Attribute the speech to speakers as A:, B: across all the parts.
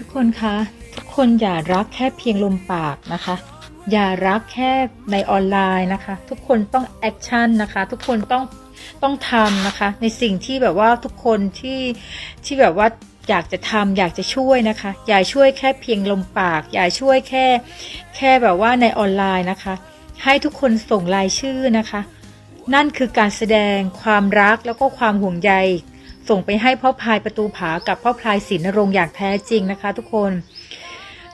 A: ทุกคนคะทุกคนอย่ารักแค่เพียงลมปากนะคะ อย่ารักแค่ในออนไลน์นะคะ ทุกคนต้องแอคชั่นนะคะ ทุกคนต้องต้องทำนะคะ ในสิ่งที่แบบว่าทุกคนที่ที่แบบว่าอยากจะทำอยากจะช่วยนะคะ อย่าช่วยแค่เพียงลมปาก อย่าช่วยแค่แค่แบบว่าในออนไลน์นะคะ ให้ทุกคนส่งรายชื่อนะคะ นั่นคือการแสดงความรักแล้วก็ความห่วงใย ส่งไปให้พ่อพายประตูผากับพ่อพายศรีนรงอย่างแท้จริงนะคะ ทุกคน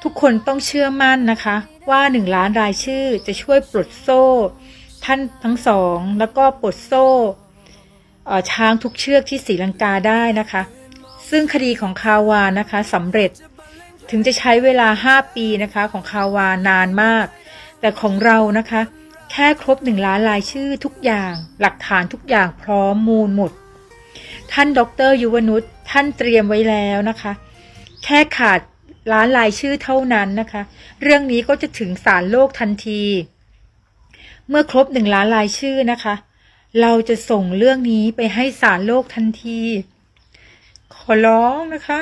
A: ทุกคนต้องเชื่อมั่นนะคะ ว่าหนึ่งล้านรายชื่อจะช่วยปลดโซ่ ท่านทั้งสอง แล้วก็ปลดโซ่ช้างทุกเชือกที่ศรีลังกาได้นะคะ ซึ่งคดีของคาวานะคะสำเร็จถึงจะใช้เวลา 5 ปีนะคะของคาวานานมาก แต่ของเรานะคะ แค่ครบหนึ่งล้านรายชื่อทุกอย่าง หลักฐานทุกอย่างพร้อมมูลหมด ท่านดรยุวนุชท่านเตรียมไว้แล้วนะคะ แค่ขาดล้านรายชื่อเท่านั้นนะคะ เรื่องนี้ก็จะถึงศาลโลกทันที เมื่อครบหนึ่งล้านรายชื่อนะคะ เราจะส่งเรื่องนี้ไปให้ศาลโลกทันที ขอร้องนะคะ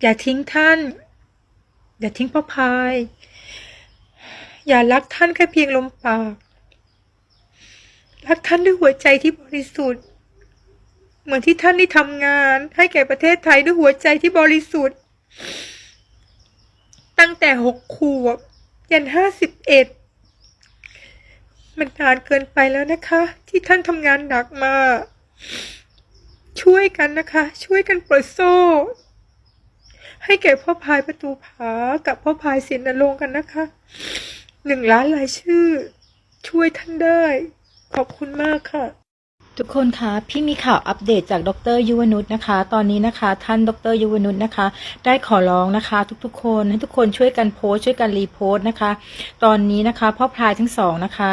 A: อย่าทิ้งท่าน อย่าทิ้งพ่อพาย อย่ารักท่านแค่เพียงลมปาก รักท่านด้วยหัวใจที่บริสุทธิ์ เหมือนที่ท่านได้ทำงาน ให้แก่ประเทศไทยด้วยหัวใจที่บริสุทธิ์ ตั้งแต่หกขวบ ยันห้าสิบเอ็ดมันนานเกินไปแล้วนะคะ ที่ท่านทำงานหนักมา ช่วยกันนะคะ ช่วยกันปลดโซ่ ให้แก่พ่อพายประตูผากับพ่อพายศินนรงค์กันนะคะหนึ่งล้านรายชื่อ ช่วยท่านได้ ขอบคุณมากค่ะ ทุกคนคะพี่มีข่าวอัปเดตจากดรยุวนุชนะคะ ตอนนี้นะคะ ท่านดรยุวนุชนะคะ ได้ขอร้องนะคะ ทุกๆ คนให้ทุกคนช่วยกันโพสช่วยกันรีโพสต์นะคะ ตอนนี้นะคะพ่อพลายทั้งสองนะคะ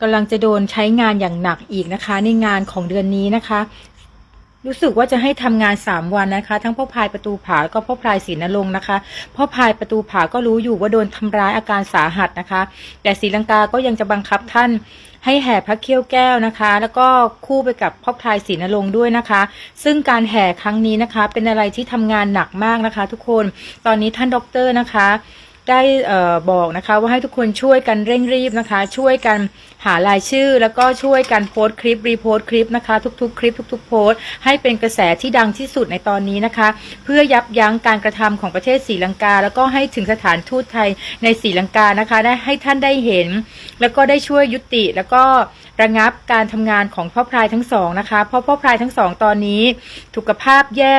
A: กำลังจะโดนใช้งานอย่างหนักอีกนะคะ ในงานของเดือนนี้นะคะ รู้สึกว่าจะให้ทำงาน 3 วันนะคะ ทั้งพ่อพายประตูผาก็พ่อพายศรีนรงค์นะคะพ่อพายประตูผาก็รู้อยู่ว่าโดนทำร้ายอาการสาหัสนะคะ แต่ศรีลังกาก็ยังจะบังคับท่านให้แห่พระเขี้ยวแก้วนะคะ แล้วก็คู่ไปกับพ่อพายศรีนรงค์ด้วยนะคะ ซึ่งการแห่ครั้งนี้นะคะ เป็นอะไรที่ทำงานหนักมากนะคะ ทุกคนตอนนี้ท่านด็อกเตอร์นะคะ ได้บอกนะคะว่าให้ทุกคนช่วยกันเร่งรีบนะคะ ช่วยกันหารายชื่อ แล้วก็ช่วยกันโพสต์คลิปรีโพสต์คลิปนะคะ ทุกๆ คลิปทุก ๆ โพสต์ให้เป็นกระแสที่ดังที่สุดในตอนนี้นะคะ เพื่อยับยั้งการกระทำของประเทศศรีลังกา แล้วก็ให้ถึงสถานทูตไทยในศรีลังกานะคะได้ให้ท่านได้เห็น แล้วก็ได้ช่วยยุติ แล้วก็ระงับการทำงานของพ่อพลายทั้งสองนะคะเพราะพ่อพลายทั้งสองตอนนี้สุขภาพแย่